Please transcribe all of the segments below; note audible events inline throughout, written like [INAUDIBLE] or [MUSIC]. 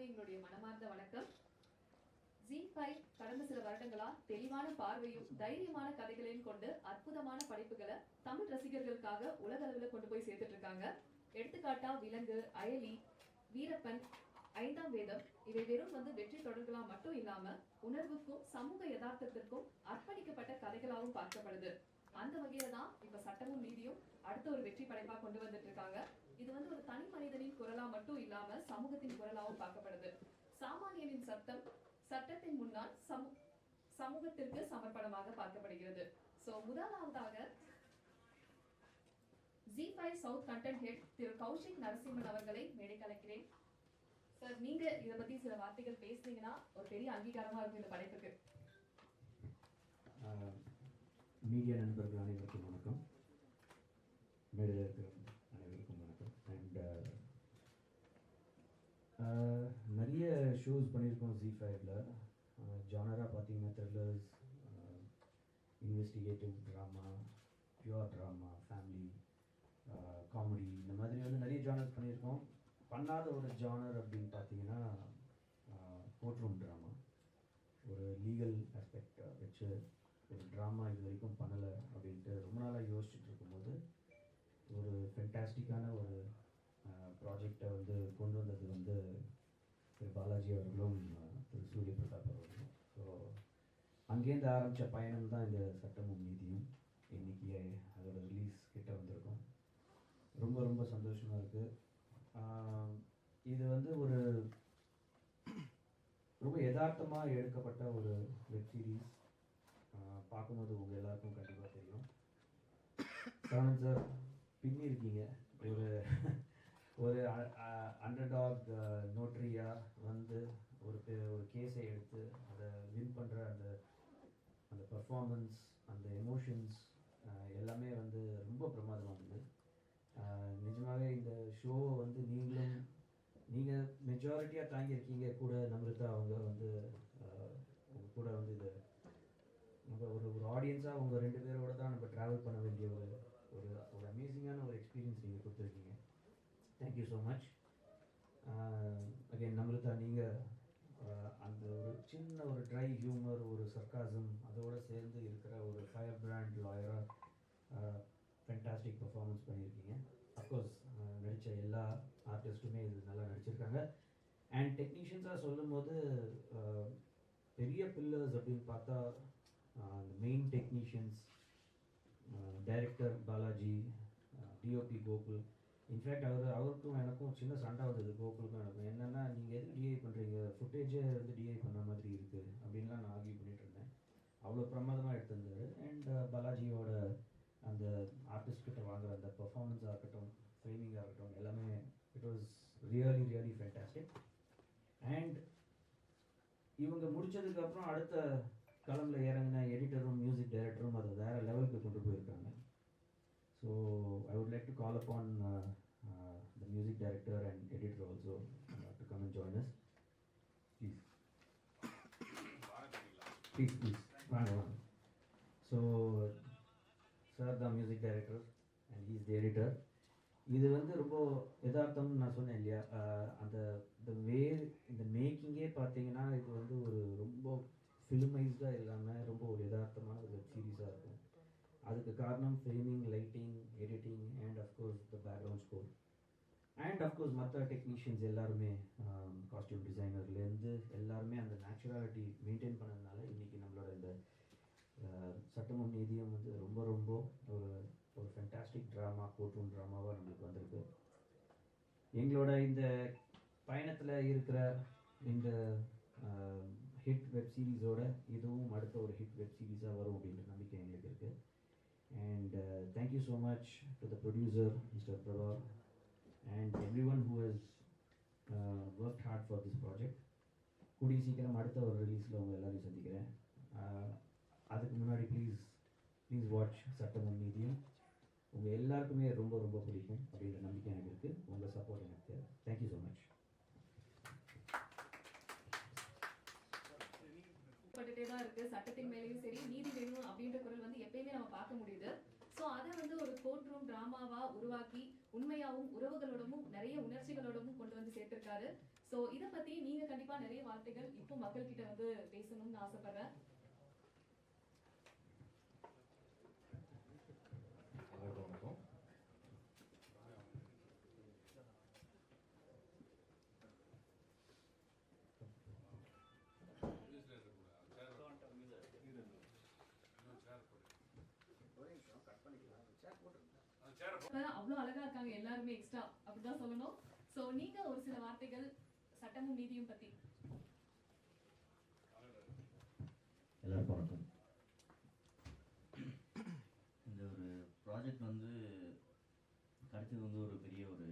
எல்லாருக்குமே எங்களுடைய மனமார்ந்த வணக்கம். ஜி ஃபைவ் கடந்த சில வருடங்களா தெளிவான பார்வையும் தைரியமான கதைகளையும் கொண்டு அற்புதமான படைப்புகளை தமிழ் ரசிகர்களுக்காக உலக அளவில் கொண்டு போய் சேர்த்துட்டு இருக்காங்க எடுத்துக்காட்டா விலங்கு அயலி வீரப்பன் ஐந்தாம் வேதம். இவை வெறும் வந்து வெற்றி தொடர்களா மட்டும் இல்லாம உணர்வுக்கும் சமூக யதார்த்தத்திற்கும் அர்ப்பணிக்கப்பட்ட கதைகளாகவும் பார்க்கப்படுது. அந்த வகையில தான் இப்ப சட்டமும் நீதியும் அடுத்த ஒரு வெற்றி படைப்பா கொண்டு வந்துட்டு இருக்காங்க இது வந்து ஒரு தனி மனிதனின் குரலா மட்டும் இல்லாம சமூகத்தின் குரலாவும் பார்க்கப்படுது. சாமானியனின் சத்தம் சட்டத்தின் முன்னால் சமூ சமூகத்திற்கு சமர்ப்பணமாக பார்க்கப்படுகிறது. சோ முதலாவதாக Zee five south content head திரு கௌஷிக் நரசிம்மன் அவர்களை மேடை கலைக்கிறேன் சார் நீங்க இதை பத்தி சில வார்த்தைகள் பேசுனீங்கன்னா ஒரு பெரிய அங்கீகாரமா இருக்கும் இந்த படைப்புக்கு. மீடியா நண்பர்கள் அனைவருக்கும் வணக்கம். மேடையில் இருக்கிற அனைவருக்கும் வணக்கம். அண்ட் uh, uh, நிறைய ஷோஸ் பண்ணியிருக்கோம் ஜி ஃபைவ்ல ஜானராக பார்த்தீங்கன்னா thrillers investigative drama pure drama family comedy இந்த மாதிரி வந்து நிறைய ஜானர்ஸ் பண்ணியிருக்கோம். பண்ணாத ஒரு ஜானர் அப்படின்னு பார்த்தீங்கன்னா கோர்ட் ரூம் ட்ராமா ஒரு லீகல் ஆஸ்பெக்ட் uh, வச்சு ஒரு ட்ராமா இது வரைக்கும் பண்ணலை அப்படின்ட்டு ரொம்ப நாளாக யோசிச்சுட்டு இருக்கும்போது ஒரு ஃபென்டாஸ்டிக்கான ஒரு ப்ராஜெக்டை வந்து கொண்டு வந்தது வந்து திரு பாலாஜி அவர்களும் திரு சூரிய பிரதாப் அவர்களும். ஸோ அங்கேருந்து ஆரம்பித்த பயணம் தான் இந்த சட்டமும் நீதியும். இன்னைக்கு அதோட ரிலீஸ் கிட்ட வந்திருக்கோம். ரொம்ப ரொம்ப சந்தோஷமாக இருக்குது இது வந்து ஒரு ரொம்ப யதார்த்தமாக எடுக்கப்பட்ட ஒரு வெப்சீரிஸ் பார்க்கும்போது உங்கள் எல்லாருக்கும் கண்டிப்பாக தெரியும். சரவணன் சார் பின்னி இருக்கீங்க. ஒரு ஒரு அண்டர்டாக் நோட்ரியாக வந்து ஒரு பே ஒரு கேஸை எடுத்து அதை வின் பண்ணுற அந்த அந்த பர்ஃபார்மன்ஸ் அந்த எமோஷன்ஸ் எல்லாமே வந்து ரொம்ப பிரமாதமாக இருந்தது. நிஜமாகவே இந்த ஷோ வந்து நீங்களும் நீங்கள் மெஜாரிட்டியாக தாங்கியிருக்கீங்க கூட நம்ருதா அவங்க வந்து கூட வந்து இதை உங்கள் ஒரு ஒரு ஆடியன்ஸாக உங்கள் ரெண்டு பேரோட தான் நம்ம ட்ராவல் பண்ண வேண்டிய ஒரு ஒரு ஒரு அமேசிங்கான ஒரு எக்ஸ்பீரியன்ஸ் நீங்கள் கொடுத்துருக்கீங்க. Thank you so much again uh, Namrata நீங்கள் uh, அந்த ஒரு சின்ன ஒரு ட்ரை ஹியூமர் ஒரு சர்க்காசம் அதோட சேர்ந்து இருக்கிற ஒரு ஃபயர் பிராண்ட் லாயராக ஃபென்டாஸ்டிக் பர்ஃபார்மன்ஸ் பண்ணியிருக்கீங்க. அஃப்கோர்ஸ் uh, நடித்த எல்லா ஆர்டிஸ்ட்டுமே இது நல்லா நடிச்சிருக்காங்க. அண்ட் டெக்னீஷியன்ஸாக சொல்லும்போது பெரிய பில்லர்ஸ் அப்படின்னு பார்த்தா அந்த main technicians director Balaji DOP Gokul in fact அவர் அவருக்கும் எனக்கும் சின்ன சண்டை வந்தது கோகுலுக்கும் எனக்கும். என்னென்னா நீங்கள் எதுக்கு டிஐ பண்ணுறீங்க ஃபுட்டேஜே வந்து டிஐ பண்ண மாதிரி இருக்குது அப்படின்லாம் நான் ஆர்கியூ பண்ணிகிட்டு இருந்தேன். அவ்வளோ பிரமாதமாக எடுத்திருந்தார் அண்ட் பாலாஜியோட uh, அந்த ஆர்டிஸ்ட் கிட்ட வாங்குற அந்த பெர்ஃபார்மன்ஸாக இருக்கட்டும் ஃப்ரேமிங்காக இருக்கட்டும் எல்லாமே it was really really fantastic and இவங்க முடித்ததுக்கப்புறம் அடுத்த களமில் இறங்கின எடிட்டரும் மியூசிக் டைரக்டரும் அதை வேறு லெவலுக்கு கொண்டு போயிருக்காங்க. So I would like to call upon the music director and editor also to come and join us please please please வாங்க வாங்க ஸோ சார் தான் music director and he's the editor இது வந்து ரொம்ப யதார்த்தம்னு நான் சொன்னேன் இல்லையா? Uh, அந்த த வே இந்த மேக்கிங்கே பார்த்தீங்கன்னா இது வந்து ஒரு ரொம்ப ஃபிலிமைஸ்டாக இல்லாமல் ரொம்ப ஒரு யதார்த்தமான ஒரு வெப் சீரிஸாக இருக்கும். அதுக்கு காரணம் framing lighting editing and of course the background score and of course மற்ற டெக்னீஷியன்ஸ் எல்லாருமே காஸ்டியூம் டிசைனர்லேருந்து எல்லாருமே அந்த நேச்சுராலிட்டி மெயின்டைன் பண்ணதுனால இன்றைக்கி நம்மளோட இந்த சட்டமும் நீதியும் வந்து ரொம்ப ரொம்ப ஒரு ஒரு ஃபென்டாஸ்டிக் ட்ராமா கோர்ட்ரூம் ட்ராமாவாக நம்மளுக்கு வந்திருக்கு. எங்களோட இந்த பயணத்தில் இருக்கிற இந்த ஹிட் வெப் சீரிஸோட இதுவும் அடுத்த ஒரு ஹிட் வெப் சீரிஸாக வரும் அப்படின்ற நம்பிக்கை எங்களுக்கு இருக்குது and thank you so much to the producer mister Prabha and everyone who has work hard for this project கூடிய சீக்கிரம் அடுத்த ஒரு ரிலீஸில் உங்கள் எல்லாரையும் சந்திக்கிறேன். Uh, அதுக்கு முன்னாடி ப்ளீஸ் ப்ளீஸ் வாட்ச் சட்டமும் நீதியும் உங்கள் எல்லாருக்குமே ரொம்ப ரொம்ப பிடிக்கும் அப்படின்ற நம்பிக்கை எனக்கு இருக்குது உங்கள் சப்போர்ட் எனக்கு தேவை. தேங்க்யூ ஸோ மச் தான் இருக்கு. சட்டத்தின் மேலேயும் சரி நீதி வேணும் அப்படின்ற குரல் வந்து எப்பயுமே நம்ம பார்க்க முடியுது. சோ அதை வந்து ஒரு கோர்ட் ரூம் டிராமாவா உருவாக்கி உண்மையாவும் உறவுகளோடமும் நிறைய உணர்ச்சிகளோடமும் கொண்டு வந்து சேர்த்திருக்காரு. ஸோ இதை பத்தி நீங்க கண்டிப்பா நிறைய வார்த்தைகள் இப்போ மக்கள் கிட்ட வந்து பேசணும்னு ஆசைப்படுறேன். அவ்வளோ அழகா இருக்காங்க எல்லாருமே எக்ஸ்ட்ரா அப்படிதான் சொல்லணும். ஸோ நீங்க ஒரு சில வார்த்தைகள் சட்டமும் நீதியும் பத்தி. எல்லாருக்கும் வணக்கம். இந்த ஒரு ப்ராஜெக்ட் வந்து கிடைச்சது வந்து ஒரு பெரிய ஒரு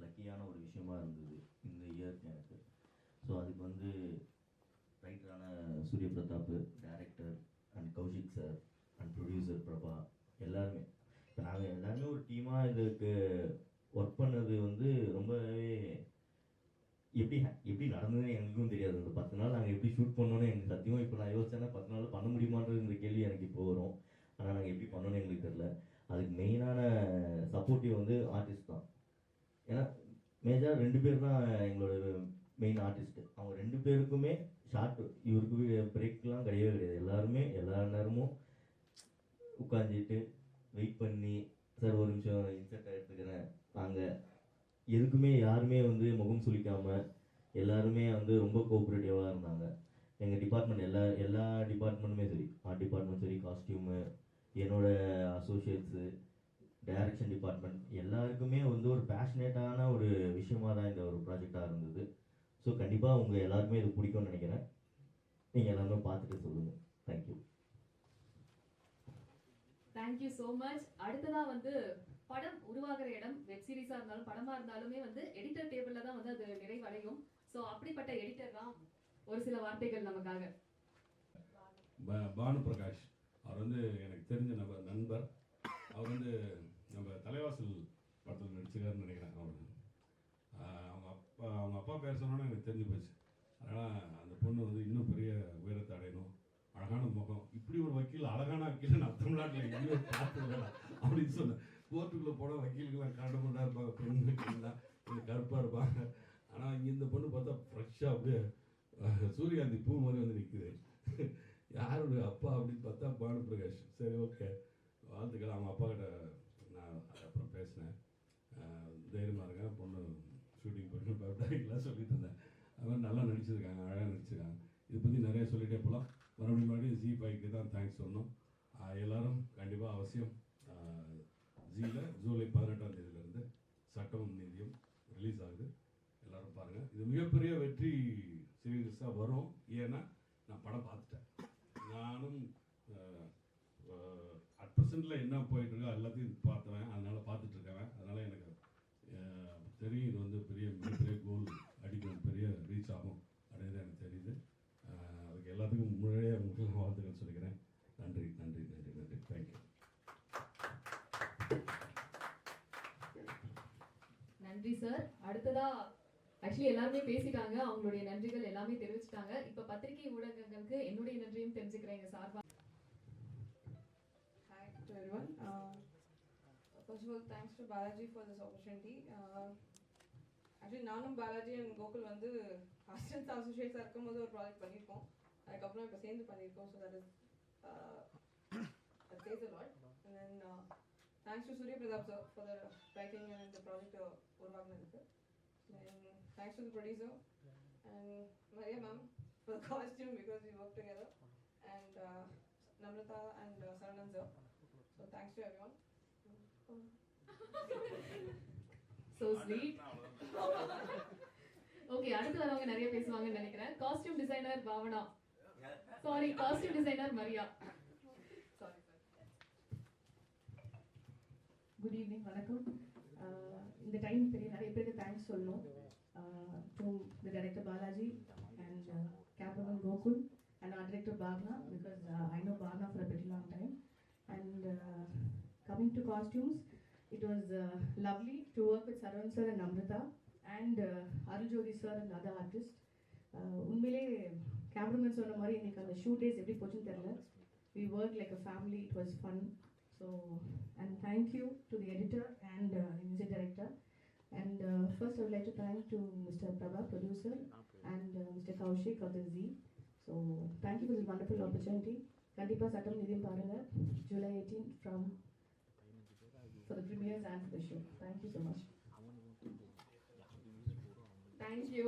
லக்கியான ஒரு விஷயமா இருந்தது இந்த இயருக்கு எனக்கு. ஸோ அதுக்கு வந்து ரைட்டரான Surya Pratap director and Kaushik sir and producer Prabha எல்லாருமே. இப்போ நாங்கள் எல்லாருமே ஒரு டீமாக இதுக்கு ஒர்க் பண்ணது வந்து ரொம்பவே எப்படி எப்படி நடந்ததுன்னு எங்களுக்கும் தெரியாது. அந்த பத்து நாள் நாங்கள் எப்படி ஷூட் பண்ணோன்னு எனக்கு சத்தியமாக இப்போ நான் யோசிச்சேன்னா பத்து நாள் பண்ண முடியுமான்ற கேள்வி எனக்கு இப்போ வரும். ஆனால் நாங்கள் எப்படி பண்ணோன்னு எங்களுக்கு தெரில அதுக்கு மெயினான சப்போர்ட்டிவ் வந்து ஆர்டிஸ்ட் தான். ஏன்னா மேஜராக ரெண்டு பேர் தான் எங்களோட மெயின் ஆர்டிஸ்ட் அவங்க ரெண்டு பேருக்குமே ஷார்ட் இவருக்கு பிரேக்லாம் கிடையவே கிடையாது. எல்லாருமே எல்லா நேரமும் உட்காந்துட்டு வெயிட் பண்ணி சார் ஒரு நிமிஷம் இன்சர்ட் எடுத்துக்கிறேன் நாங்கள் எதுக்குமே யாருமே வந்து முகம் சுளிக்காமல் எல்லாருமே வந்து ரொம்ப கோஆப்ரேட்டிவாக இருந்தாங்க. எங்கள் டிபார்ட்மெண்ட் எல்லா எல்லா டிபார்ட்மெண்ட்டுமே சரி. ஆர்ட் டிபார்ட்மெண்ட் சரி காஸ்டியூமு என்னோட அசோசியேட்ஸு டைரக்ஷன் டிபார்ட்மெண்ட் எல்லாருக்குமே வந்து ஒரு பேஷனேட்டான ஒரு விஷயமாக தான் இந்த ஒரு ப்ராஜெக்டாக இருந்தது. ஸோ கண்டிப்பாக உங்கள் எல்லாருக்குமே இது பிடிக்கும்னு நினைக்கிறேன். நீங்கள் எல்லாருமே பார்த்துட்டு சொல்லுங்கள் தேங்க்யூ தேங்க்யூ ஸோ மச் அடுத்ததாக வந்து படம் உருவாகிற இடம் வெப் சீரிஸா இருந்தாலும் படமா இருந்தாலுமே வந்து எடிட்டர் டேபிள்ல தான் வந்து அது நிறைவடையும். ஸோ அப்படிப்பட்ட எடிட்டர் தான் ஒரு சில வார்த்தைகள் நமக்காக. ப- பானு பிரகாஷ் அவர் வந்து எனக்கு தெரிஞ்ச நம்ம நண்பர். அவர் வந்து நம்ம தலைவாசல் படத்தில் நடிச்சிருக்காருன்னு நினைக்கிறேன் அவர். அவங்க அப்பா அவங்க அப்பா பேர் சொன்னோன்னே எனக்கு தெரிஞ்சு போச்சு. அதனால் அந்த பொண்ணு வந்து இன்னும் பெரிய உயரத்தை அடையணும். அழகான முகம். இப்படி ஒரு வக்கீல் அழகான வக்கீல் நான் தமிழ்நாட்டில் எங்கேயோ பார்த்ததில்ல அப்படின்னு சொன்னேன். கோர்ட்டுக்குள்ளே போனால் வக்கீலுக்கெல்லாம் கண்டமுண்டா இருப்பாங்க பெண் கொஞ்சம் கருப்பாக இருப்பாங்க. ஆனால் இங்கே இந்த பொண்ணு பார்த்தா ஃப்ரெஷ்ஷாக அப்படியே சூரியகாந்தி பூ மாதிரி வந்து நிற்குது யாருடைய அப்பா அப்படின்னு பார்த்தா பானு பிரகாஷ் சரி ஓகே. வாழ்த்துக்கள். அவங்க அப்பா கிட்ட நான் அப்புறம் பேசினேன். தைரியமாக இருக்கேன் பொண்ணு ஷூட்டிங் போயிட்டு பயப்படாதீங்களா சொல்லிட்டு இருந்தேன். அது மாதிரி நல்லா நடிச்சிருக்காங்க அழகாக நடிச்சிருக்காங்க. இதை பற்றி நிறைய சொல்லிகிட்டே போகலாம் மறுபடியும் மறுபடியும் ஜி ஃபைவ்க்கு தான் தேங்க்ஸ் சொன்னோம் எல்லாரும் கண்டிப்பாக அவசியம் ஜியில் ஜூலை பதினெட்டாம் தேதியிலேருந்து சட்டமும் நீதியும் ரிலீஸ் ஆகுது. எல்லோரும் பாருங்கள் இது மிகப்பெரிய வெற்றி சீரியஸாக வரும். ஏன்னா நான் படம் பார்த்துட்டேன். நானும் அட் ப்ரெசென்ட்டில் என்ன போயிட்டுருக்கோ எல்லாத்தையும் பார்த்தவன். அதனால் பார்த்துட்டு அதனால் எனக்கு தெரியும் இது வந்து பெரிய மிகப்பெரிய கோல் அடிக்கும் பெரிய ரீச் ஆகும் அப்படிங்கிறது எனக்கு தெரியுது அஹ், அதுக்கு எல்லாத்துக்கும் முன்னாடியே உங்களுக்கு வாழ்த்துக்கள் சொல்லிக்கிறேன். நன்றி நன்றி நன்றி நன்றி. தேங்க்யூ நன்றி சார் அடுத்ததா ஆக்சுவலி எல்லாருமே பேசிட்டாங்க. அவங்களுடைய நன்றிகள் எல்லாமே தெரிவிச்சிட்டாங்க. இப்ப பத்திரிகை ஊடகங்களுக்கு என்னுடைய நன்றியும் தெரிஞ்சுக்கிறேன் எங்க சார்பா. Uh, first of all, thanks to Balaji for this opportunity. Uh, actually, நானும் பாலாஜி அண்ட் கோகுல் வந்து அசிஸ்டன்ஸ் அசோசியேட்ஸாக [LAUGHS] இருக்கும்போது ஒரு ப்ராஜெக்ட் பண்ணியிருக்கோம். அதுக்கப்புறம் இப்போ சேர்ந்து பண்ணியிருக்கோம் so that is that says a lot. And then uh, thanks to Surya Pratap sir for the writing and the project uh, உருவாக்குனதுக்கு. Then thanks to the producer and Maria ma'am for the costume because we worked together. And uh, Namrata and uh, Saranan sir. So thanks to everyone. [LAUGHS] So sweet [LAUGHS] okay அடுத்து வரவங்க நிறைய பேசுவாங்கன்னு நினைக்கிறேன் costume designer Bhavana sorry costume designer Maria sorry good evening வணக்கம். Ah இந்த time பெரிய நிறைய பேருக்கு தேங்க்ஸ் சொல்லணும். To the director Balaji and captain Gokul and art director Bagna because I know Bagna for a very long time and coming to costumes it was lovely to work with Saravan sir and Amrita and Aruljothi sir and other artist உண்மையிலே cameraman சொன்ன மாதிரி எங்களுக்கு அந்த shoot days எப்படி போச்சுன்னு தெரியல we work like a family it was fun so and thank you to the editor and uh, the music director And uh, first, I would like to thank to Mr. Prabha, producer, and uh, Mr. Kaushik of the Z. So, thank you for this wonderful opportunity. கண்டிப்பாக சட்டம் நிதியம் பாருங்க July eighteen from for the premieres and the show thank you so much thank you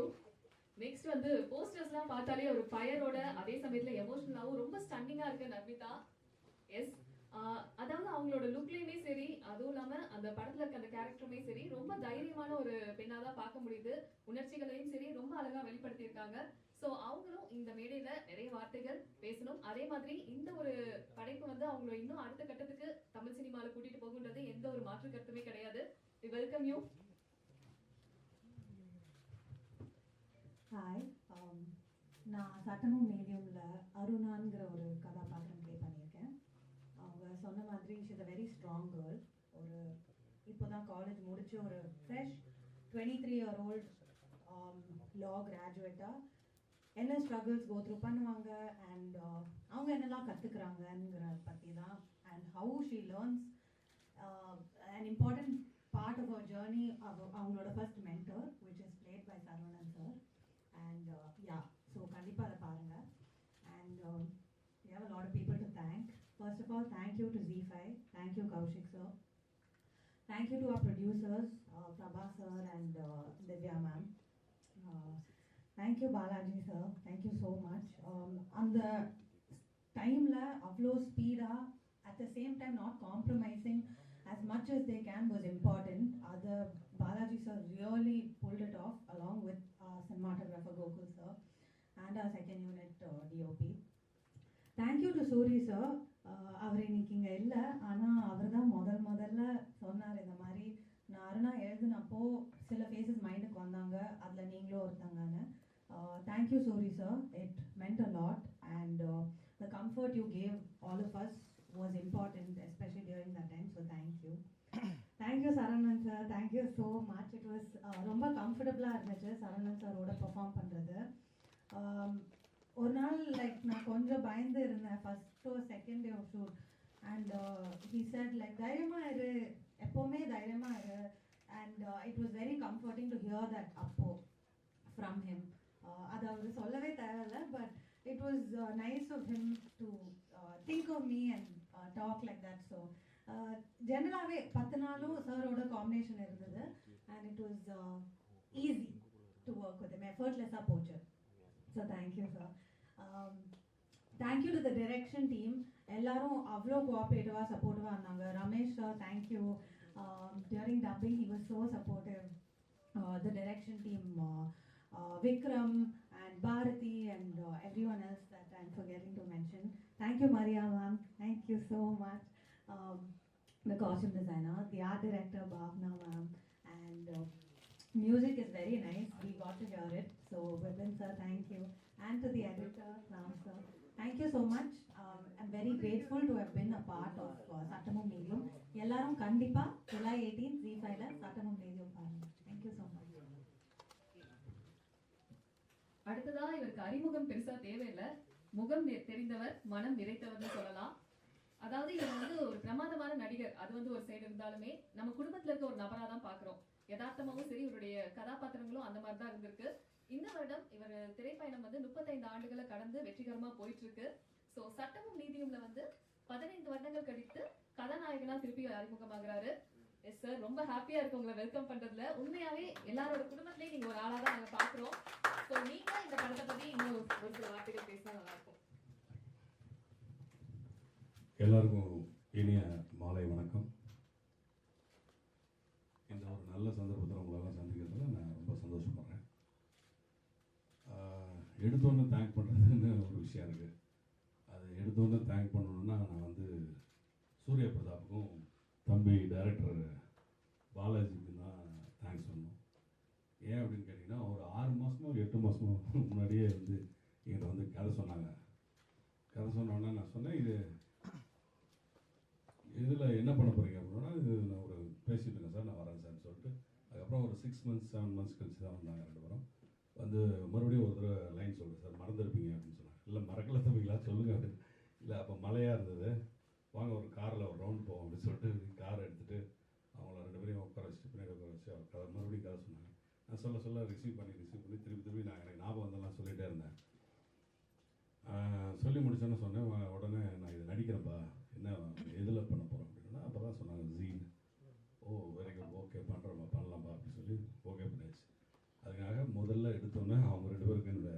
next வந்து போஸ்டர்ஸ்லாம் பார்த்தாலே ஒரு ஃபயரோட அதே சமயத்துல எமோஷனலாவும் ரொம்ப ஸ்டன்னிங்கா இருக்கு நர்மிதா. எஸ் அதாவது அவங்களோட லுக்லயுமே சரி அதுவும் இல்லாம அந்த படத்துல இருக்க அந்த கேரக்டருமே சரி ரொம்ப தைரியமான ஒரு பெண்ணா தான் பார்க்க முடியுது. உணர்ச்சிகளையும் சரி ரொம்ப அழகா வெளிப்படுத்தியிருக்காங்க. ஸோ அவங்களும் இந்த மேடையில நிறைய வார்த்தைகள் பேசணும். அதே மாதிரி இந்த ஒரு படைப்பு வந்து அவங்கள இன்னும் அடுத்த கட்டத்துக்கு தமிழ் சினிமாவில் கூட்டிட்டு போகுன்றது எந்த ஒரு மாற்று கருத்துமே கிடையாது வெல்கம் யூ ஹாய் um, நான் சட்டமும் மீடியமில் அருணாங்கிற ஒரு கதாபாத்திரம் ப்ளே பண்ணியிருக்கேன். அவங்க சொன்ன மாதிரி is a very strong girl ஒரு இப்போ தான் காலேஜ் முடிச்சு ஒரு fresh twenty three year old law கிராஜுவேட்டாக என்ன ஸ்ட்ரகிள்ஸ் கோ த்ரூ பண்ணுவாங்க அண்ட் uh, அவங்க என்னெல்லாம் கற்றுக்குறாங்கங்கிற பற்றி தான் and how she learns an important part of her journey அவங்களோட first mentor First of all, thank you to Z5. Thank you, Kaushik sir. Thank you to our producers, uh, Prabha sir and uh, Divya ma'am. Uh, thank you, Balaji sir. Thank you so much. Um, அந்த டைமில் அவ்வளோ ஸ்பீடாக at the same time not compromising as much as they can was important. Other Balaji sir really pulled it off along with our cinematographer Gokul sir and our second unit uh, DOP. Thank you to Suri sir அவர் இன்னைக்கு இங்கே இல்லை ஆனால் அவர் தான் முதல் முதல்ல சொன்னார் இந்த மாதிரி நான் அருணா எழுதுனப்போ சில ஃபேஸஸ் மைண்டுக்கு வந்தாங்க அதில் நீங்களும் ஒருத்தங்கன்னு thank you Suri sir it meant a lot and the comfort you gave all of us was important especially during that time so thank you thank you Saravanan sir thank you so much it was ரொம்ப கம்ஃபர்டபுளாக இருந்துச்சு சரவணன் சாரோட perform பண்ணுறது ஒரு நாள் like நான் கொஞ்சம் பயந்து இருந்தேன் first second day of shoot and he said like தைரியமா இரு எப்போவுமே தைரியமா இரு and it was very comforting to hear that அப்போ ஃப்ரம் ஹிம் அது அவர் சொல்லவே தேவையில்ல but it was nice of him to think of me and talk like that so ஜென்ரலாகவே பத்து நாளும் சாரோட காம்பினேஷன் இருந்தது. And it was easy to work with எஃபர்ட்லெஸ்ஸாக போச்சு. So thank you sir thank you to the direction team எல்லாரும் அவ்வளோ கோஆப்ரேட்டிவாக சப்போர்ட்டிவாக இருந்தாங்க. Ramesh sir thank you during dubbing he was so supportive the direction team Vikram and Bharathi and everyone else that I'm forgetting to mention thank you Maria ma'am thank you so much the costume designer the art director bhavna ma'am and uh, music is very nice we got to hear it so Vipin sir thank you and to the editor Ram sir thank you so much um, I'm very grateful to have been a part of uh, சட்டமும் நீதியும் எல்லாரும் கண்டிப்பா July eighteen G ஃபைவ்ல சட்டமும் நீதியும் பாருங்க thank you so much அடுத்ததா இவருக்கு அறிமுகம் பெருசா தேவையில்லை. முகம் தெரிந்தவர் மனம் நிறைத்தவர்னு சொல்லலாம். அதாவது இவர் வந்து ஒரு பிரமாதமான நடிகர். அது வந்து ஒரு சைடு இருந்தாலுமே நம்ம குடும்பத்துல இருக்க ஒரு நபரா தான் பாக்குறோம். யதார்த்தமாவும் சரி இவருடைய கதாபாத்திரங்களும் அந்த மாதிரி தான் இருந்திருக்கு. இந்த வருடம் இவர் திரைப்பயணம் வந்து முப்பத்தைந்து ஆண்டுகளை கடந்து வெற்றிகரமா போயிட்டு இருக்கு சோ சட்டமும் நீதியும்ல வந்து பதினைந்து வருடங்கள் கழித்து கதாநாயகனா திருப்பி அறிமுகமாகிறாரு. எஸ் சார் ரொம்ப ஹாப்பியா இருக்கு உங்களை வெல்கம் பண்றதுல. உண்மையாவே எல்லாரோட குடும்பத்திலயும் நீங்க ஒரு ஆளா தான் நாங்க பாக்குறோம் சோ நீங்க இந்த படத்தை பத்தி இன்னும் ஒரு சில வார்த்தைகள் பேசினா நல்லா இருக்கும். எல்லாருக்கும் இனிய மாலை வணக்கம். இந்த ஒரு நல்ல சந்தர்ப்பத்தில் உங்களெல்லாம் சந்திக்கிறதுல நான் ரொம்ப சந்தோஷப்படுறேன். ஆஹ் எடுத்தோன்னே தேங்க் பண்ணுறதுன்னு ஒரு விஷயம் இருக்குது அது எடுத்தோன்னே தேங்க் பண்ணணுன்னா நான் வந்து சூரிய பிரதாப்புக்கும் தம்பி டைரக்டர் பாலாஜிக்கு தான் தேங்க்ஸ் சொன்னோம். ஏன் அப்படின்னு கேட்டிங்கன்னா ஒரு ஆறு மாதமோ எட்டு மாதமோ முன்னாடியே வந்து என்கிட்ட வந்து கதை சொன்னாங்க. கதை சொன்னோன்னே நான் சொன்னேன் இது இதில் என்ன பண்ண போகிறீங்க அப்படின்னா இது நான் ஒரு பேசிட்டு இருக்கேன் சார் நான் வரேன் சார்னு சொல்லிட்டு. அதுக்கப்புறம் ஒரு சிக்ஸ் மந்த்ஸ் செவன் மந்த்ஸ் கழிச்சு தான் வந்தாங்க ரெண்டு பேரும். வந்து மறுபடியும் ஒரு தடவை லைன் சொல்கிறேன் சார் மறந்துருப்பீங்க அப்படின்னு சொன்னாங்க. இல்லை மறக்கல தம்பிங்களா சொல்லுங்கள் அப்படின்னு. இல்லை அப்போ மழையாக இருந்தது. வாங்க ஒரு காரில் ஒரு ரவுண்ட் போவோம் அப்படின்னு சொல்லிட்டு கார் எடுத்துகிட்டு அவங்கள ரெண்டு பேரையும் உட்கார வச்சு பின்னாடி உட்கார வச்சு அவர் கதை மறுபடியும் கதை சொன்னாங்க. நான் சொல்ல சொல்ல ரிசீவ் பண்ணி ரிசீவ் பண்ணி திருப்பி திருப்பி நான் எனக்கு ஞாபகம் வந்தெல்லாம் சொல்லிகிட்டே இருந்தேன். சொல்லி முடிச்சோன்னு சொன்னேன் உடனே நான் இதை நடிக்கிறேன்ப்பா. என்ன எதில் பண்ண போகிறோம் அப்படின்னா அப்போ தான் சொன்னாங்க ஜீன். ஓ வெரி குட் ஓகே பண்ணுறோம்ப்பா பண்ணலாம்ப்பா அப்படின்னு சொல்லி ஓகே பண்ணியாச்சு. அதுக்காக முதல்ல எடுத்தோன்னே அவங்க ரெண்டு பேருக்கு என்னோட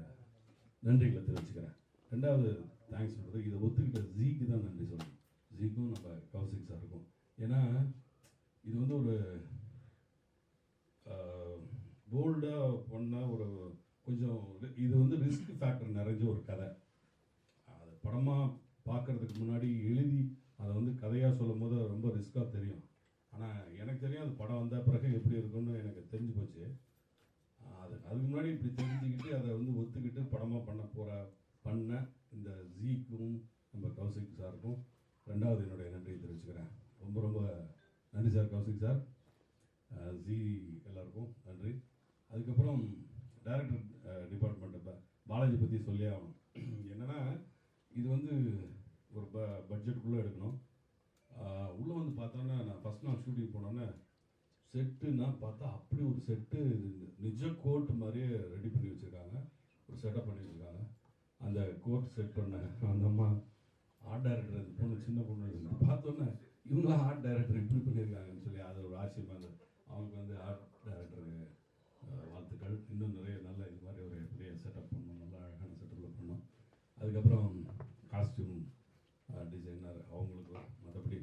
நன்றிகளை தெரிவிச்சுக்கிறேன். ரெண்டாவது தேங்க்ஸ் சொல்கிறது இதை ஒத்துக்கிட்ட ஜீக்கு தான் நன்றி சொல்லணும். ஜீக்கும் நம்ம கௌசிக் சாருக்கும் ஏன்னா இது வந்து ஒரு போல்டாக பண்ணால் ஒரு கொஞ்சம் இது வந்து ரிஸ்க் ஃபேக்டர் நிறைஞ்ச ஒரு கதை. அது படமாக பார்க்கறதுக்கு முன்னாடி எழுதி அதை வந்து கதையாக சொல்லும் போது ரொம்ப ரிஸ்க்காக தெரியும். ஆனால் எனக்கு தெரியும் அது படம் வந்த பிறகு எப்படி இருக்கும்னு எனக்கு தெரிஞ்சு போச்சு. அது அதுக்கு முன்னாடி இப்படி தெரிஞ்சுக்கிட்டு அதை வந்து ஒத்துக்கிட்டு படமாக பண்ண போகிற பண்ண இந்த ஜீக்கும் நம்ம கௌசிக் சாருக்கும் ரெண்டாவது என்னுடைய நன்றியை தெரிவிச்சுக்கிறேன். ரொம்ப ரொம்ப நன்றி சார் கௌசிக் சார். ஜி எல்லாருக்கும் நன்றி. அதுக்கப்புறம் டைரக்டர் டிபார்ட்மெண்ட் பாலாஜி பற்றி சொல்லியே ஆகணும். என்னென்னா இது வந்து ஒரு ப பட்ஜெட்டுக்குள்ளே எடுக்கணும். உள்ளே வந்து பார்த்தோன்னா நான் ஃபஸ்ட் நாள் ஷூட்டிங் போனோன்னே செட்டுன்னா பார்த்தா அப்படி ஒரு செட்டு நிஜ கோர்ட் மாதிரியே ரெடி பண்ணி வச்சுருக்காங்க. ஒரு செட்டப் பண்ணி வச்சுருக்காங்க அந்த கோர்ட் செட் பண்ண அந்த அம்மா ஆர்ட் டைரக்டர் அந்த பொண்ணு சின்ன பொண்ணு பார்த்தோன்னே இவங்களாம் ஆர்ட் டைரக்டர் இப்படி பண்ணியிருக்காங்கன்னு சொல்லி அது ஒரு ஆச்சரியமாக இருந்தது அவங்களுக்கு வந்து ஆர்ட் டைரக்டர் வாழ்த்துக்கள். இன்னும் நிறைய நல்ல இது மாதிரி ஒரு பெரிய செட்டப் பண்ணணும். நல்ல அழகான செட்டப்பில் பண்ணோம் அதுக்கப்புறம் காஸ்டியூம் டிசைனர் அவங்களுக்கு மற்றபடி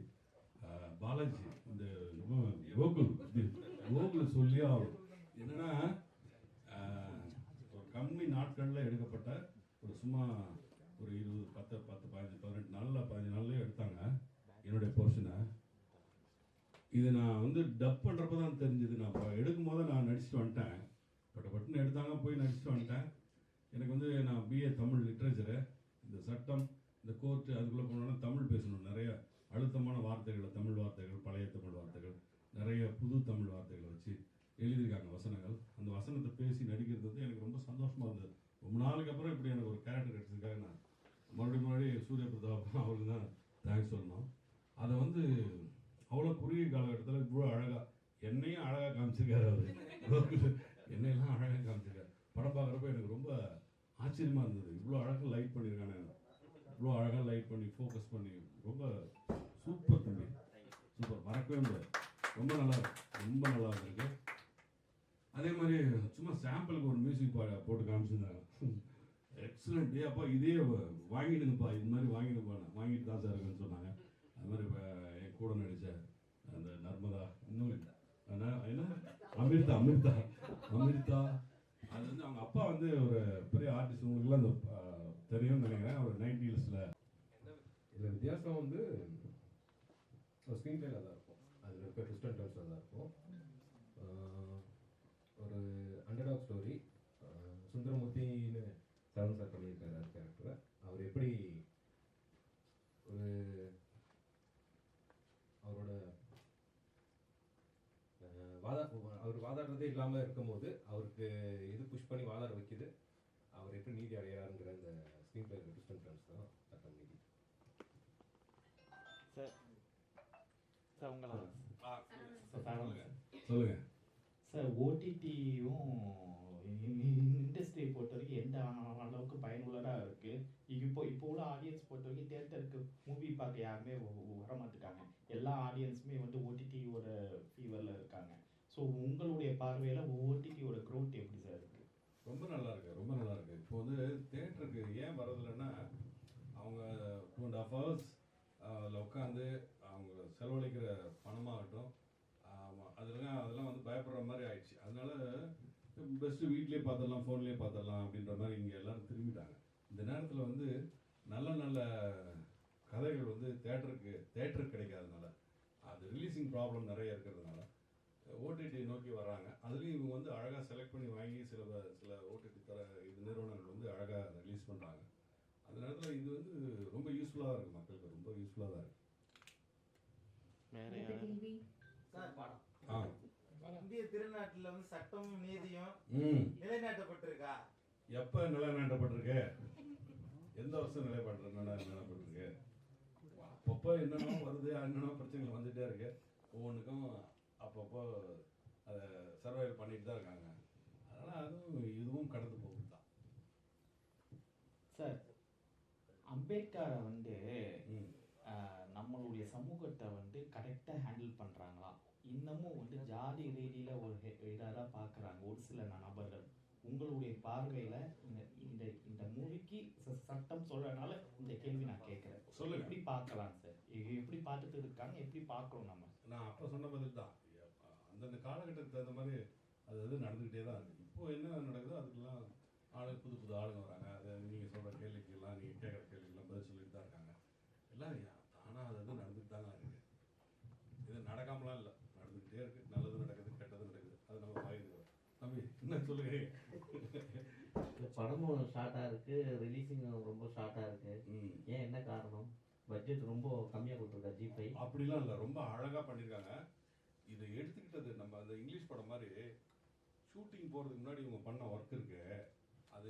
பாலாஜி இந்த இவன் கோகுல் கோகுல் சொல்லி ஆகணும். என்னன்னா ஒரு கம்மி நாட்களில் எடுக்கப்பட்ட ஒரு சும்மா ஒரு இருபது பத்து பத்து பதினஞ்சு பதினெட்டு நாளில் பதினஞ்சு நாள்லேயே எடுத்தாங்க என்னுடைய போர்ஷனை இது நான் வந்து டப் பண்ணுறப்ப தான் தெரிஞ்சுது. நான் இப்போ எடுக்கும் போது நான் நடிச்சுட்டு வந்துட்டேன். பட் பட்டுன்னு எடுத்தாங்க போய் நடிச்சுட்டு வந்துட்டேன். எனக்கு வந்து நான் பிஏ தமிழ் லிட்ரேச்சரு இந்த சட்டம் இந்த கோர்ட்டு அதுக்குள்ளே போனோன்னா தமிழ் பேசணும். நிறைய அழுத்தமான வார்த்தைகளை தமிழ் வார்த்தைகள் பழைய தமிழ் வார்த்தைகள் நிறைய புது தமிழ் வார்த்தைகளை வச்சு எழுதியிருக்காங்க வசனங்கள். அந்த வசனத்தை பேசி நடிக்கிறது வந்து எனக்கு ரொம்ப சந்தோஷமாக இருந்தது. ரொம்ப நாளுக்கு அப்புறம் இப்படி எனக்கு ஒரு கேரக்டர் கிடைச்சதுக்காக நான் மறுபடியும் மறுபடியும் சூரிய பிரதாப் அவருக்கு தான் தேங்க்ஸ் சொல்லணும் அதை வந்து அவ்வளோ குறுகிய காலகட்டத்தில் இவ்வளோ அழகாக என்னையும் அழகாக காமிச்சிருக்காரு அவர். என்னையெல்லாம் அழகாக காமிச்சிருக்காரு. படம் பார்க்குறப்ப எனக்கு ரொம்ப ஆச்சரியமாக இருந்தது. இவ்வளோ அழகாக லைட் பண்ணியிருக்கானே இவ்வளோ அழகாக லைட் பண்ணி ஃபோக்கஸ் பண்ணி ரொம்ப சூப்பர் தம்பி. சூப்பர் மறக்கவே முடியாது. ரொம்ப நல்லா ரொம்ப நல்லா இருக்கு அதே மாதிரி சும்மா சாம்பிளுக்கு ஒரு மியூசிக் போட்டு காமிச்சிருந்தாங்க. எக்ஸலண்ட் அப்பா இதே வாங்கிடுங்கப்பா. இது மாதிரி வாங்கிடுப்பா வாங்கிட்டு தான் சார் இருக்குன்னு சொன்னாங்க. அது மாதிரி இப்போ என் கூட நடித்த அந்த நர்மதா இன்னும் என்ன என்ன? அமிர்தா அமிர்தா. அமிர்தா. அது வந்து அவங்க அப்பா வந்து ஒரு பெரிய ஆர்டிஸ்ட் உங்களுக்குலாம் அந்த தெரியும்னு நினைக்கிறேன். அவர் நைன்டீஸில் இதில் வித்தியாசம் வந்து ஒரு ஸ்க்ரீன் பிளேல தான் இருக்கும். அதில் இருக்க ட்விஸ்ட் அண்ட் டர்ன்ஸில் தான் இருக்கும். ஒரு ஒரு அண்டர்டாக் ஸ்டோரி சுந்தரமூர்த்தின்னு சரண் சார் பண்ணியிருக்காரு அந்த கேரக்டரை அவர் எப்படி ஒரு அவரோட வாதா அவர் வாதாடுறதே இல்லாமல் இருக்கும்போது அவருக்கு எது புஷ் பண்ணி வாதாட வைக்குது அவர் எப்படி நீதி அடையாருங்கிற அந்த ஸ்க்ரீன் பிளே டர்ன்ஸ் தான் சட்டம் நீதி. சார் உங்களா? சொல்லுங்க. சொல்லுங்க. சார் ஓடிடியும் இண்டஸ்ட்ரியை பொறுத்த வரைக்கும் எந்த அளவுக்கு பயனுள்ளதாக இருக்குது இப்போ இப்போ உள்ள ஆடியன்ஸ் பொறுத்த வரைக்கும் தேட்டருக்கு மூவி பார்க்க யாருமே வர மாட்டுக்காங்க. எல்லா ஆடியன்ஸுமே வந்து ஓடிடியோட ஃபீவரில் இருக்காங்க. ஸோ உங்களுடைய பார்வையில் ஓடிடியோட க்ரோத் எப்படி சார் இருக்குது ரொம்ப நல்லா இருக்கு ரொம்ப நல்லா இருக்கு. இப்போ வந்து தேட்டருக்கு ஏன் வரதில்லைன்னா அவங்க டூ அண்ட் ஹாஃப் ஹவர்ஸ் அதில் உட்காந்து அவங்க செலவழிக்கிற பணமாகட்டும் அதெல்லாம் அதெல்லாம் வந்து பயப்படுற மாதிரி ஆயிடுச்சு. அதனால பெஸ்ட்டு வீட்லேயே பார்த்துடலாம் ஃபோன்லேயே பார்த்துடலாம் அப்படின்ற மாதிரி இங்கே எல்லாரும் திரும்பிட்டாங்க. இந்த நேரத்தில் வந்து நல்ல நல்ல கதைகள் வந்து தேட்டருக்கு தேட்டருக்கு கிடைக்காதனால அது ரிலீசிங் ப்ராப்ளம் நிறைய இருக்கிறதுனால ஓடிடி நோக்கி வர்றாங்க அதுலேயும் இவங்க வந்து அழகாக செலக்ட் பண்ணி வாங்கி சில சில ஓடிடி தர இது நிறுவனங்கள் வந்து அழகாக ரிலீஸ் பண்ணுறாங்க அந்த நேரத்தில் இது வந்து ரொம்ப யூஸ்ஃபுல்லாக தான் இருக்குது மக்களுக்கு ரொம்ப யூஸ்ஃபுல்லாக தான் இருக்குது ஆ. இந்திய திருநாட்டுல வந்து சட்டமும் நீதியும் ம். நிலைநாட்டப்பட்டிருக்கா? எப்போ நிலைநாட்டப்பட்டிருக்கு? எந்த வருஷம் நிலைப்பாட்டு நிலைநாட்டப்பட்டிருக்கு? அப்பப்போ என்னென்ன வருது என்னென்ன பிரச்சனைகள் வந்துட்டே இருக்கு. ஒவ்வொன்றுக்கும் அப்பப்போ அதை சர்வைவ் பண்ணிட்டு தான் இருக்காங்க. அதனால் அதுவும் இதுவும் கடந்து போகுது தான். சார் அம்பேத்கரை வந்து நம்மளுடைய சமூகத்தை வந்து கரெக்டாக ஹேண்டில் பண்ணுறாங்களா இன்னமும் வந்து ஜாதி ரீதியில் ஒரு இதாக பார்க்குறாங்க. ஒரு சில நபர்கள். உங்களுடைய பார்வையில் இந்த இந்த இந்த மூவிக்கு சட்டம் சொல்கிறனால இந்த கேள்வி நான் கேட்குறேன். சொல்லுங்க. எப்படி பார்க்கலாம் சார்? எப்படி பார்த்துட்டு இருக்காங்க? எப்படி பார்க்குறோம் நம்ம? நான் அப்போ சொன்ன பதில் தான். அந்தந்த காலகட்டத்துக்கு தகுந்த மாதிரி அது அது நடந்துக்கிட்டே தான் இருக்குது இப்போ என்ன நடக்குதோ அதுக்கெல்லாம் ஆளு புது புது ஆளுங்க வராங்க. அதை நீங்கள் சொல்கிற கேள்விக்கெல்லாம் நீங்கள் கேட்குற கேள்விக்கெல்லாம் பதில் சொல்லிட்டு தான் இருக்காங்க. எல்லாம் தானாக அது அது நடந்துட்டு தாங்க இருக்குது இது நடக்காமலாம் இல்லை நடந்துக்கிட்டே இருக்குது நல்லது நடக்குது கெட்டது நடக்குது அது நம்ம வாங்கிக்கிறோம் தம்பி என்ன [LAUGHS] சொல்லுங்க. இந்த படமும் ஷார்ட்டாக இருக்குது ரிலீஸிங் ரொம்ப ஷார்ட்டாக இருக்குது ஏன் என்ன காரணம்? பட்ஜெட் ரொம்ப கம்மியாக கொடுத்துருக்கா ஜி ஃபைவ் அப்படிலாம் இல்லை. ரொம்ப அழகாக பண்ணியிருக்காங்க இதை எடுத்துக்கிட்டது நம்ம அந்த இங்கிலீஷ் படம் மாதிரி ஷூட்டிங் போகிறதுக்கு முன்னாடி இவங்க பண்ண ஒர்க் இருக்கு. அது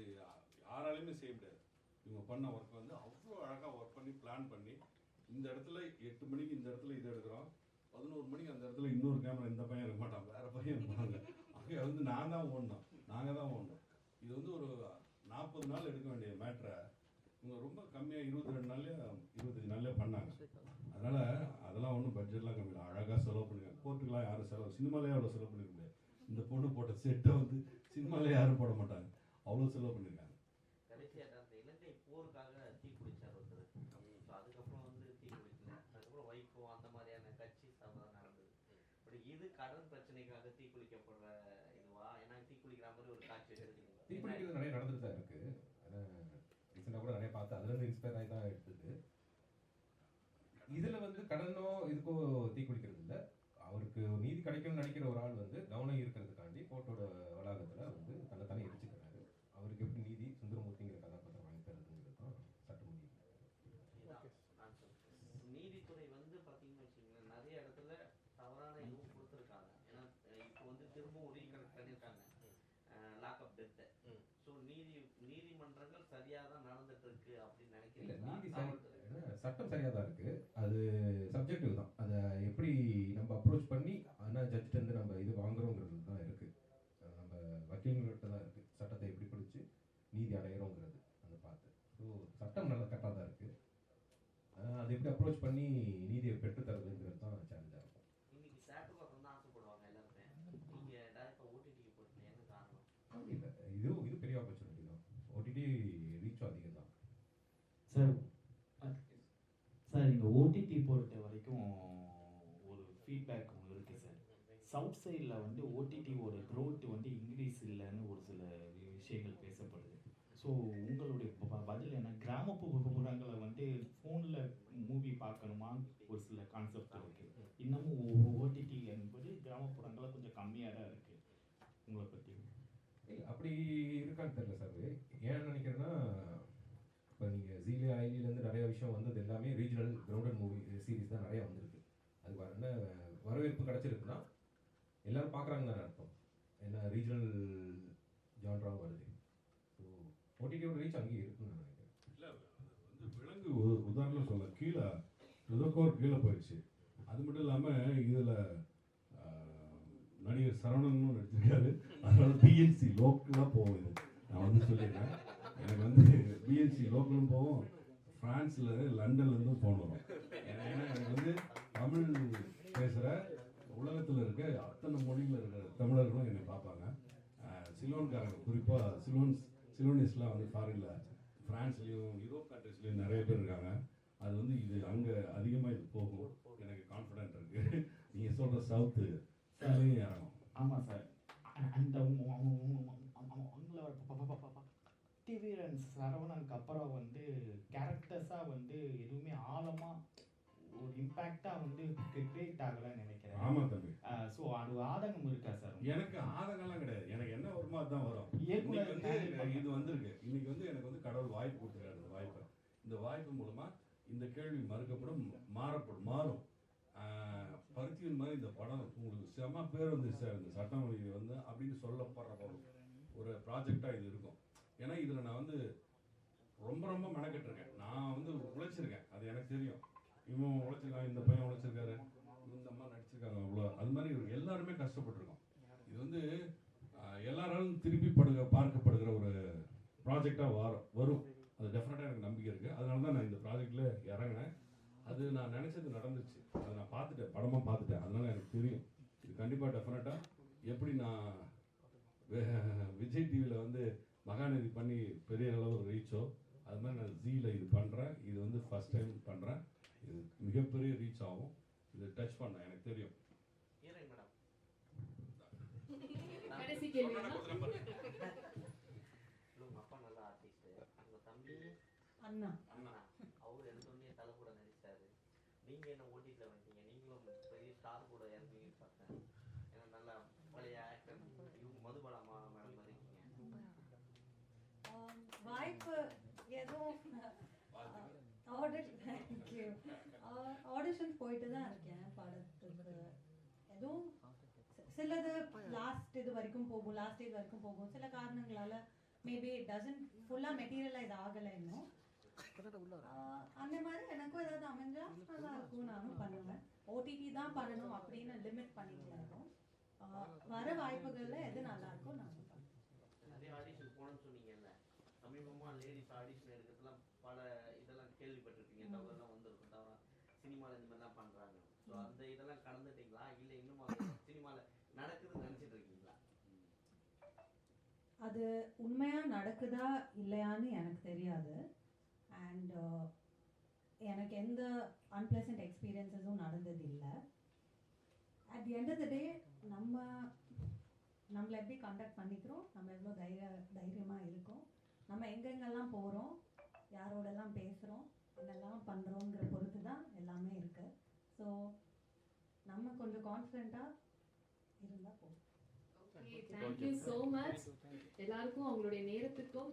யாராலையுமே செய்ய முடியாது. இவங்க பண்ண ஒர்க் வந்து அவ்வளோ அழகாக ஒர்க் பண்ணி பிளான் பண்ணி இந்த இடத்துல எட்டு மணிக்கு இந்த இடத்துல இது எடுக்கிறோம். பதினோரு மணிக்கு அந்த இடத்துல இன்னொரு கேமரா இந்த பையன் இருக்க மாட்டான். வேற பையன் இருப்பாங்க. அங்கே வந்து நான் தான் ஓடணும். நாங்கள் தான் ஓடணும். இது வந்து ஒரு நாற்பது நாள் எடுக்க வேண்டிய மேட்ரை இவங்க ரொம்ப கம்மியாக இருபத்தி ரெண்டு நாள்லேயே இருபத்தஞ்சு நாள்லேயே பண்ணாங்க. அதனால் அதெல்லாம் ஒன்றும் பட்ஜெட்லாம் கம்மி இல்லை. அழகாக செலவு பண்ணிருக்காங்க. கோர்ட்டுக்கெலாம் யாரும் செலவு சினிமாலே அவ்வளோ செலவு பண்ணிருக்க முடியாது. இந்த பொண்ணு போட்ட செட்டை வந்து சினிமாலே யாரும் போட மாட்டாங்க. அவ்வளோ செலவு பண்ணியிருக்காங்க கடைசியாக அந்த இலங்கை போருக்காக தீ குளிச்சார் ஒருத்தர் ஸோ அதுக்கப்புறம் வந்து தீ குளிக்கல அதுக்கப்புறம் வைகோ அந்த மாதிரியான கட்சி சபதம் நடந்தது பட் இது கடன் பிரச்சனைக்காக தீ குளிக்கப்படுற இதுவா ஏன்னா தீ குளிக்கிற மாதிரி ஒரு காட்சி எடுத்துருக்கீங்க தீப்பிடிக்கிறது நிறைய நடந்துட்டு தான் இருக்கு. ரீசெண்டாக கூட நிறைய பார்த்து அதுலேருந்து இன்ஸ்பயர் ஆகி தான் எடுத்தது. இதில் வந்து கடனோ இதுக்கோ தீ குளிக்கிறது இல்லை அவருக்கு நீதி கிடைக்கும்னு நினைக்கிற ஒரு ஆள் வந்து கவனம் இருக்கிற கோர்ட்டோட வளாகத்தில் வந்து தன்னை தானே எரிச்சுக்கிறாரு அவருக்கு எப்படி நீதி சுந்தரமூர்த்திங்கிற கதாபாத்திரம் வாங்கி தருதுங்கிறது தான் சட்டமொழி நான் சொல்றேன். நீதித்துறை வந்து பாத்தீங்கன்னு வச்சுக்கோங்களேன் நிறைய இடத்துல தவறான இதுவும் கொடுத்துருக்காங்க ஏன்னா அஹ் இப்போ வந்து திரும்பவும் ரீகனெக்ட் பண்ணியிருக்காங்க லாக்அப் டெத்தை ஸோ நீதி நீதிமன்றங்கள் சரியாக தான் நடந்துட்டு இருக்கு அப்படின்னு இல்லை நினைக்கிறீங்களா நீதி சரி காவல்துறை ஏன்னா சட்டம் சரியாக தான் இருக்கு. அது சப்ஜெக்டிவ் தான். அதை எப்படி நம்ம அப்ரோச் பண்ணி ஆனால் ஜட்ஜ்ட்டு இருந்து நம்ம இது வாங்குறோங்கிறது தான் இருக்கு. அஹ் நம்ம வக்கீல்கிட்ட தான் இருக்கு. சட்டத்தை எப்படி பிடிச்சி நீதி அடையிறோங்கிறது அந்த பார்த்து ஸோ சட்டம் நல்ல கரெக்டாக தான் இருக்கு. அஹ் அதை எப்படி அப்ரோச் பண்ணி நீதியை பெற்று தருதுங்கிறது தான் சேலஞ்சாக இருக்கும். இன்னைக்கு தான் ஆசைப்படுவாங்க எல்லாருமே. நீங்க டேரக்டா ஓடிடிக்கு போட்டீங்க என்ன காரணம்? அப்படி இல்லை. இது இது பெரிய ஆப்பர்ச்சுனிட்டி தான். ஓடிடி ரீச்சும் அதிகம் தான். சார் ஓடிடி பொறுத்த வரைக்கும் ஒரு ஃபீட்பேக் ஒன்று இருக்குது சார் சவுத் சைடில் வந்து ஓடிடி ஒரு க்ரோத் வந்து இன்க்ரீஸ் இல்லைன்னு ஒரு சில விஷயங்கள் பேசப்படுது. ஸோ உங்களுடைய பதில் என்ன? கிராமப்புறங்களை வந்து ஃபோனில் மூவி பார்க்கணுமா? ஒரு சில கான்செப்ட் இருக்குது இன்னமும் ஓடிடி என்பது கிராமப்புறங்களில் கொஞ்சம் கம்மியாக தான் இருக்குது உங்களை பற்றி அப்படி இருக்கான்னு தெரியல சார் ஏன்னு நினைக்கிறேன்னா இப்போ நீங்கள் ஜீலே ஐலியிலேருந்து நிறைய விஷயம் வந்தது எல்லாமே ரீஜனல் கிரவுண்டட் மூவி சீரிஸ் தான் நிறையா வந்திருக்கு. அது என்ன வரவேற்பு கிடச்சிருக்குன்னா எல்லோரும் பார்க்குறாங்க தானே அர்த்தம். என்ன ரீஜனல் ஜான்ராவும் வருது. ஸோ ஓடிடியோட ரீச் அங்கேயே இருக்குன்னு நான் நினைக்கிறேன். இல்லை வந்து விலங்கு உதாரணம் சொல்ல கீழே ரிதோக்கோர் கீழே போயிடுச்சு. அது மட்டும் இல்லாமல் இதில் நடிகர் சரவணன் நடிச்சிருக்காரு. அதனால பிஎன்சி லோக்கலாக போகும் நான் வந்து சொல்லிடுறேன். எனக்கு வந்து பிஎன்சி லோக்கலும் போகும் ஃப்ரான்ஸில் லண்டன்லேருந்தும் ஃபோன் வரும். ஏன்னா எனக்கு வந்து தமிழ் பேசுகிற உலகத்தில் இருக்க அத்தனை மொழியில் இருக்கிற தமிழர்களும் என்னை பார்ப்பாங்க. சிலோன்காரங்க குறிப்பாக சிலோன்ஸ் சிலோனிஸ்லாம் வந்து ஃபாரினில் ஃப்ரான்ஸ்லேயும் யூரோப் கண்ட்ரிஸ்லேயும் நிறைய பேர் இருக்காங்க. அது வந்து இது அங்கே அதிகமாக இது போகும். எனக்கு கான்ஃபிடென்ட் இருக்குது நீங்கள் சொல்கிற சவுத்து இறங்கும். ஆமாம் சார். அந்த டிவிரன் சரவணனுக்கு அப்புறம் வந்து கேரக்டர்ஸாக வந்து எதுவுமே ஆழமாக ஒரு இம்பேக்டாக வந்து கிரியேட் ஆகலைன்னு நினைக்கிறேன். ஆமாம் தம்பி. ஸோ அது ஆதங்கம் இருக்கா சார்? எனக்கு ஆதங்கம்லாம் கிடையாது. எனக்கு என்ன வருமோ அதுதான் வரும். இயக்குனர் வந்து இது வந்திருக்கு. இன்னைக்கு வந்து எனக்கு வந்து கடவுள் வாய்ப்பு கொடுத்துருக்காரு இந்த வாய்ப்பை. இந்த வாய்ப்பு மூலமா இந்த கேள்வி மறுக்கப்படும் மாறப்படும் மாறும். பருத்தியின் மாதிரி இந்த படம் உங்களுக்கு செம பேர் வந்துருச்சு சார் இந்த சட்டமொழி வந்து அப்படின்னு சொல்லப்படுற ஒரு ஒரு ப்ராஜெக்டாக இது இருக்கும். ஏன்னா இதில் நான் வந்து ரொம்ப ரொம்ப மெனக்கெட்டிருக்கேன். நான் வந்து உழைச்சிருக்கேன். அது எனக்கு தெரியும். இவன் உழைச்சிருக்கான் இந்த பையன் உழைச்சிருக்காரு இந்த அம்மா நடிச்சிருக்காங்க அவ்வளோ. அது மாதிரி எல்லாருமே கஷ்டப்பட்டிருக்கோம். இது வந்து எல்லாராலும் திருப்பி படுக பார்க்கப்படுகிற ஒரு ப்ராஜெக்டாக வரும் வரும். அது டெஃபினட்டாக எனக்கு நம்பிக்கை இருக்குது அதனால தான் நான் இந்த ப்ராஜெக்டில் இறங்கினேன். அது நான் நினச்சது நடந்துச்சு. அதை நான் பார்த்துட்டேன். படமாக பார்த்துட்டேன். அதனால எனக்கு தெரியும். இது கண்டிப்பாக டெஃபினட்டாக எப்படி நான் விஜய் டிவியில் வந்து மகாநதி பண்ணி பெரிய அளவு ரீச்சோ அது மாதிரி நான் ஜீல இது பண்ணுறேன் இது வந்து ஃபர்ஸ்ட் டைம் பண்ணுறேன் இது மிகப்பெரிய ரீச் ஆகும். இது டச் பண்ணேன் எனக்கு தெரியும். ஹீரோயின் மேடம் கடைசி கேள்வினா உங்க அப்பா நல்ல ஆர்டிஸ்ட் உங்க தம்பி அண்ணா அண்ணா அவர் எடுத்தோடனே தலை கூட நடிச்சாரு நீங்க என்ன ஓட்டில வந்துட்டீங்க நீங்களும் பெரிய ஸ்டார் கூட இறங்குவீங்கன்னு பார்த்தேன் ஏன்னா நல்லா பழைய ஆக்டர் இவங்க மதுபாலா மா மேடம் மாதிரி இருக்கீங்க ஆம், வாய்ப்பு எதுவும் தேங்க்யூ ஆடிஷன் போயிட்டு தான் இருக்கேன் படத்துக்கு. எதுவும் சிலது லாஸ்ட் இது வரைக்கும் போகும் லாஸ்ட் இது வரைக்கும் போகும். சில காரணங்களால மேபி இட் டசன்ட் ஃபுல்லாக மெட்டீரியலைஸ் ஆகலை இன்னும். அந்த மாதிரி எனக்கும் ஏதாவது அமைஞ்சா நல்லா இருக்கும் நானும் பண்ணுவேன். ஓடிடி தான் பண்ணணும் அப்படின்னு லிமிட் எதுவும். ஆஹ், வர வாய்ப்புகள்ல எது நல்லா இருக்கோ நானும் பண்ணுவேன். சமீபமா லேடிஸ் ஆடிஷன் எடுக்கிறதுலாம் பல இதெல்லாம் கேள்விப்பட்டிருப்பீங்க தவறுலாம் சினிமாவில் இந்த மாதிரிலாம் பண்றாங்க. ஸோ அந்த இதெல்லாம் கடந்துட்டீங்களா? இல்லை இன்னும் சினிமாவில் நடக்குதுன்னு நினைச்சிட்டு இருக்கீங்களா? அது உண்மையா நடக்குதா இல்லையான்னு எனக்கு தெரியாது. அண்ட் எனக்கு எந்த அன்பிளசன்ட் எக்ஸ்பீரியன்ஸஸும் நடந்தது இல்லை at the end of the day நம்ம நம்மளை எப்படி கண்டக்ட் பண்ணிக்கிறோம்? நம்ம எவ்வளோ தைரிய தைரியமாக இருக்கோம்? நம்ம எங்கெங்கெல்லாம் போகிறோம் யாரோடெல்லாம் பேசுகிறோம் என்னெல்லாம் பண்ணுறோங்கிற பொறுத்து தான் எல்லாமே இருக்குது ஸோ நம்ம கொஞ்சம் கான்ஃபிடெண்ட்டாக இருந்தால் போதும். தேங்க்யூ ஸோ மச் எல்லாருக்கும் அவங்களுடைய நேரத்துக்கும்